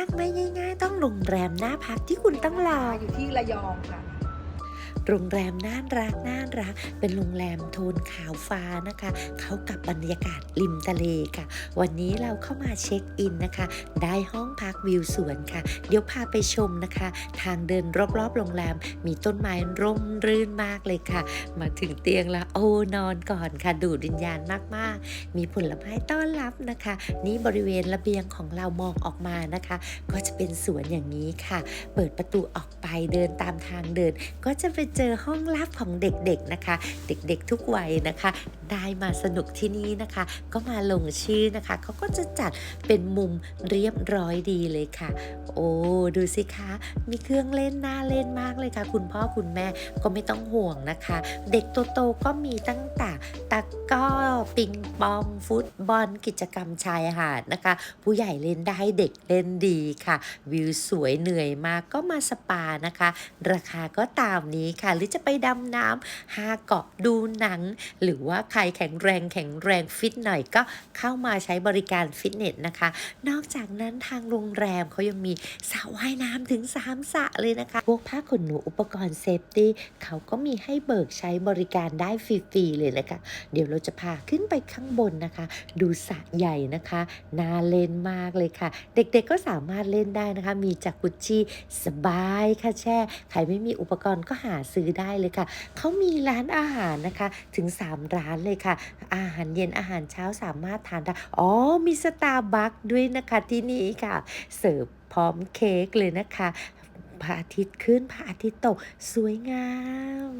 ากไม่ง่าย ๆ ต้องโรงแรมน่าพักที่คุณต้องรออยู่ที่ระยองค่ะ โรงแรมน่ารักน่ารัก เป็นโรงแรมโทนขาวฟ้านะคะ เขากับบรรยากาศริมทะเลค่ะ วันนี้เราเข้ามาเช็คอินนะคะ ได้ห้องพักวิวสวนค่ะ เดี๋ยวพาไปชมนะคะ ทางเดินรอบๆโรงแรมมีต้นไม้ร่มรื่นมากเลยค่ะ มาถึงเตียงแล้วโอ้นอนก่อนค่ะ ดูดวิญญาณมากๆ มีผลไม้ต้อนรับนะคะ นี่บริเวณระเบียงของเรามองออกมานะคะ ก็จะเป็นสวนอย่างนี้ค่ะ เปิดประตูออกไปเดินตามทางเดิน ก็จะไปเจจอห้องลับของเด็กๆนะคะ เด็กๆทุกวัยนะคะ ได้มาสนุกที่นี่นะคะ ก็มาลงชื่อนะคะเขาก็จะจัดเป็นมุมเรียบร้อยดีเลยค่ะ โอ้ดูสิคะ มีเครื่องเล่นน่าเล่นมากเลยค่ะ คุณพ่อคุณแม่ก็ไม่ต้องห่วงนะคะ เด็กโตๆก็มีตั้งแต่ตะก้อปิงปองฟุตบอลกิจกรรมชายหาดนะคะ ผู้ใหญ่เล่นได้เด็กเล่นดีค่ะ วิวสวยเหนื่อยมากก็มาสปานะคะ ราคาก็ตามนี้ค่ะ หรือจะไปดำน้ำหาเกาะดูหนัง หรือว่าครแข็งแรงแข็งแรงฟิตหน่อยก็เข้ามาใช้บริการฟิตเนสนะคะ นอกจากนั้นทางโรงแรมเขายังมีสระว่ายน้ำถึง 3สระเลยนะคะ พวกผ้าขนหนูอุปกรณ์เซฟตี้เขาก็มีให้เบิกใช้บริการได้ฟรีๆเลยนะคะ เดี๋ยวเราจะพาขึ้นไปข้างบนนะคะ ดูสระใหญ่นะคะน่าเล่นมากเลยค่ะ เด็กๆก็สามารถเล่นได้นะคะ มีจากกุชีสบายค่ะแช่ใครไม่มีอุปกรณ์ก็หาซื้อได้เลยค่ะเขามีร้านอาหารนะคะถึง 3 ร้านเลยเลยค่ะ อาหารเย็นอาหารเช้าสามารถทานได้ อ๋อ มีสตาร์บัคด้วยนะคะที่นี่ค่ะ เสิร์ฟพร้อมเค้กเลยนะคะพระอาทิตย์ขึ้นพระอาทิตย์ตก สวยงาม